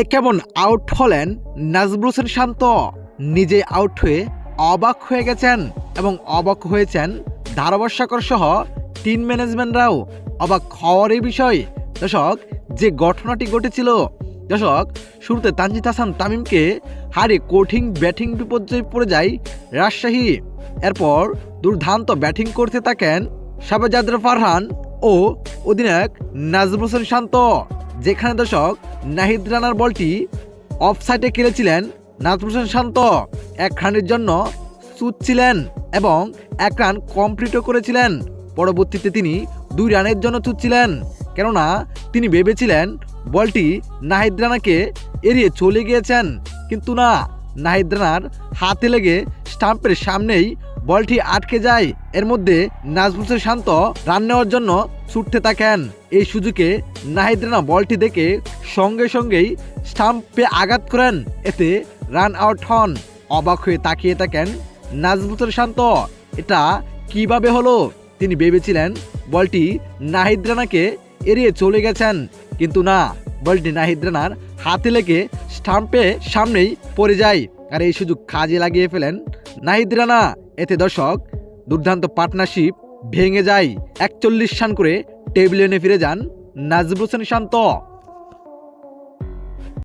এ কেমন আউট হলেন? নাজবুল হোসেন শান্ত। নিজে আউট হয়ে অবাক হয়ে গেছেন এবং অবাক হয়েছেন ধারাবর্ষাকর সহ টিম ম্যানেজমেন্টরাও অবাক হওয়ার এই বিষয়। দর্শক, যে ঘটনাটি ঘটেছিল, দর্শক, শুরুতে তানজিদ হাসান তামিমকে হারে কঠিন ব্যাটিং বিপর্যয়ে পড়ে যায় রাজশাহী। এরপর দুর্দান্ত ব্যাটিং করতে থাকেন শাহবাজাদর ফারহান ও অধিনায়ক নাজমুল হোসেন শান্ত। যেখানে দর্শক নাহিদ রানার বলটি অফ সাইডে খেলেছিলেন। নাজমুল শান্ত এক রানের জন্য চুটছিলেন এবং এক রান কমপ্লিটও করেছিলেন। পরবর্তীতে তিনি দুই রানের জন্য চুটছিলেন কেননা তিনি ভেবেছিলেন বলটি নাহিদ রানাকে এড়িয়ে চলে গিয়েছেন। কিন্তু না, নাহিদ রানার হাতে লেগে স্টাম্পের সামনেই বলটি আটকে যায়। এর মধ্যে নাজমুল হোসেন শান্ত রান নেওয়ার জন্য ছুটতে থাকেন। এই সুযোগে নাহিদ রানা বলটি দেখে সঙ্গে সঙ্গেই স্টাম্পে আঘাত করেন। এতে রান আউট হন। অবাক হয়ে তাকিয়ে থাকেন নাজমুল হোসেন শান্ত। এটা কীভাবে হলো? তিনি ভেবেছিলেন বলটি নাহিদ রানাকে এড়িয়ে চলে গেছেন। কিন্তু না, বলটি নাহিদ রানার হাতে লেগে স্টাম্পে সামনেই পড়ে যায়। আর এই সুযোগ কাজে লাগিয়ে ফেলেন নাহিদ রানা। এতে দর্শক, দুর্দান্ত পার্টনারশিপ ভেঙে যায়। একচল্লিশ সান করে টেবিল এনে ফিরে যান নাজিব হোসেন শান্ত।